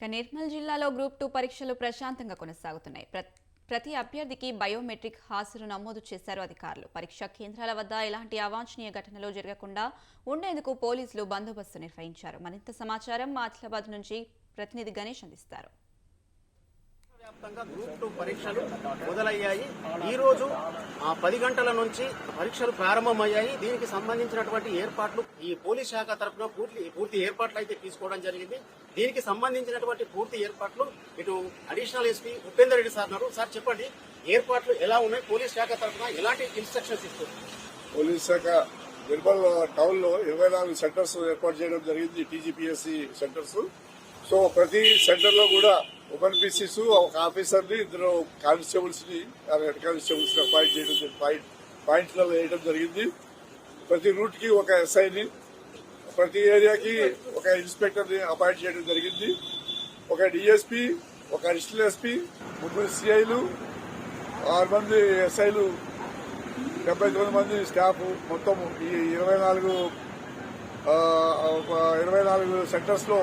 ఇక నిర్మల్ జిల్లాలో group two పరీక్షలు ప్రశాంతంగా కొనసాగుతున్నాయి. ప్రతి అభ్యర్థికి బయోమెట్రిక్ హాజరు నమోదు చేశారు అధికారులు. పరీక్షా కేంద్రాల వద్ద ఎలాంటి అవాంఛనీయ ఘటనలు జరగకుండా ఉండేందుకు పోలీసులు బందోబస్తు నిర్వహించారు. మరింత సమాచారం ఆదిలాబాద్ నుంచి ప్రతినిధి గణేష్ అందిస్తారు. వ్యాప్తంగా గ్రూప్ టూ పరీక్షలు మొదలయ్యాయి. ఈ రోజు ఆ, పది గంటల నుంచి పరీక్షలు ప్రారంభమయ్యాయి. దీనికి సంబంధించినటువంటి ఏర్పాట్లు ఈ పోలీస్ శాఖ తరఫున పూర్తి పూర్తి ఏర్పాట్లు అయితే తీసుకోవడం జరిగింది. దీనికి సంబంధించినటువంటి పూర్తి ఏర్పాట్లు ఇటు additional SP Upender Reddy sir ఉన్నారు. సార్ చెప్పండి ఏర్పాట్లు ఎలా ఉన్నాయి? పోలీస్ శాఖ తరఫున ఎలాంటి ఇన్స్ట్రక్షన్స్ ఇస్తుంది పోలీస్ శాఖ నిర్మల్ టౌన్లో ఇరవై నాలుగు సెంటర్స్ ఏర్పాటు చేయడం జరిగింది. TGPSC centres. సో ప్రతి సెంటర్లో కూడా ఓపెన్ పీసీస్ ఒక ఆఫీసర్ని ఇద్దరు కానిస్టేబుల్స్ని హెడ్ కానిస్టేబుల్స్ అపాయింట్ చేయడం పాయింట్ పాయింట్లలో వేయడం జరిగింది. ప్రతి రూట్కి ఒక ఎస్ఐని ప్రతి ఏరియాకి ఒక ఇన్స్పెక్టర్ని అపాయింట్ చేయడం జరిగింది. ఒక డిఎస్పీ ఒక అడిషనల్ ఎస్పీ ముగ్గురు సిఐలు ఆరు మంది ఎస్ఐలు డెబ్బై తొమ్మిది మంది స్టాఫ్ మొత్తం ఈ ఇరవై నాలుగు ఒక ఇరవై నాలుగు సెంటర్స్లో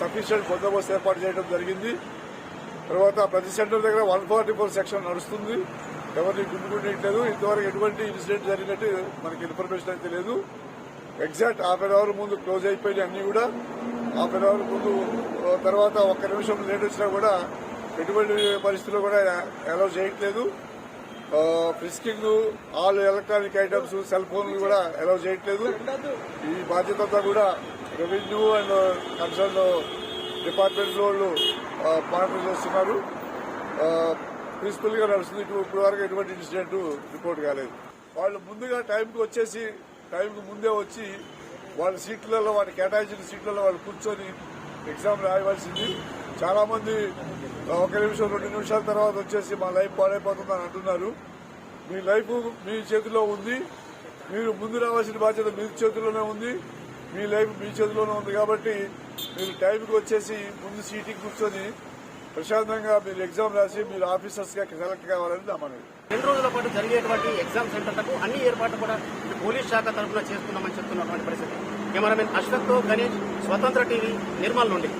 సఫిషియంట్ బందోబస్తు ఏర్పాటు చేయడం జరిగింది. తర్వాత ప్రతి సెంటర్ దగ్గర వన్ ఫార్టీ ఫోర్ సెక్షన్ నడుస్తుంది. ఎవరిని గుమ్ముకుంటలేదు ఇంతవరకు ఎటువంటి ఇన్సిడెంట్ జరిగినట్టు మనకి ఇన్ఫర్మేషన్ అయితే లేదు. ఎగ్జాక్ట్ హాఫ్ అన్ అవర్ ముందు క్లోజ్ అయిపోయినాయి అన్ని కూడా. హాఫ్ అన్ అవర్ ముందు తర్వాత ఒక్క నిమిషం లేట్ వచ్చినా కూడా ఎటువంటి పరిస్థితుల్లో కూడా అలౌ చేయట్లేదు. Frisking all electronic items cell ఫోన్లు కూడా అలౌ చేయట్లేదు. ఈ బాధ్యత కూడా రెవెన్యూ అండ్ కన్సర్న్ డిపార్ట్మెంట్ వాళ్ళు uh, మానిటర్ చేస్తున్నారు. పీస్ఫుల్గా నడుస్తుంది. ఇప్పుడు వరకు ఎటువంటి ఇన్సిడెంట్ రిపోర్ట్ కాలేదు. వాళ్ళు ముందుగా టైంకి వచ్చేసి టైంకి ముందే వచ్చి వాళ్ళ సీట్లలో వాటి కేటాయించిన సీట్లలో వాళ్ళు కూర్చొని ఎగ్జామ్ రాయవలసింది. చాలా మంది ఒక నిమిషం రెండు నిమిషాల తర్వాత వచ్చేసి మా లైఫ్ పాడైపోతుందని అంటున్నారు. మీ లైఫ్ మీ చేతిలో ఉంది. మీరు ముందు రావాల్సిన బాధ్యత మీ చేతిలోనే ఉంది. మీ లైఫ్ మీ చేతిలోనే ఉంది కాబట్టి మీరు టైంకి వచ్చేసి ముందు సీటింగ్ కూర్చొని ప్రశాంతంగా మీరు ఎగ్జామ్ రాసి మీరు ఆఫీసర్స్గా సెలెక్ట్ కావాలని నా మనవి. రెండు రోజుల పాటు జరిగేటువంటి ఎగ్జామ్ సెంటర్లకు అన్ని ఏర్పాట్లు కూడా పోలీస్ శాఖ తరఫున చేస్తున్నామని చెప్తున్నటువంటి పరిస్థితి. కెమెరామెన్ అశ్వత్తో గణేష్ స్వతంత్ర టీవీ నిర్మల్ నుండి.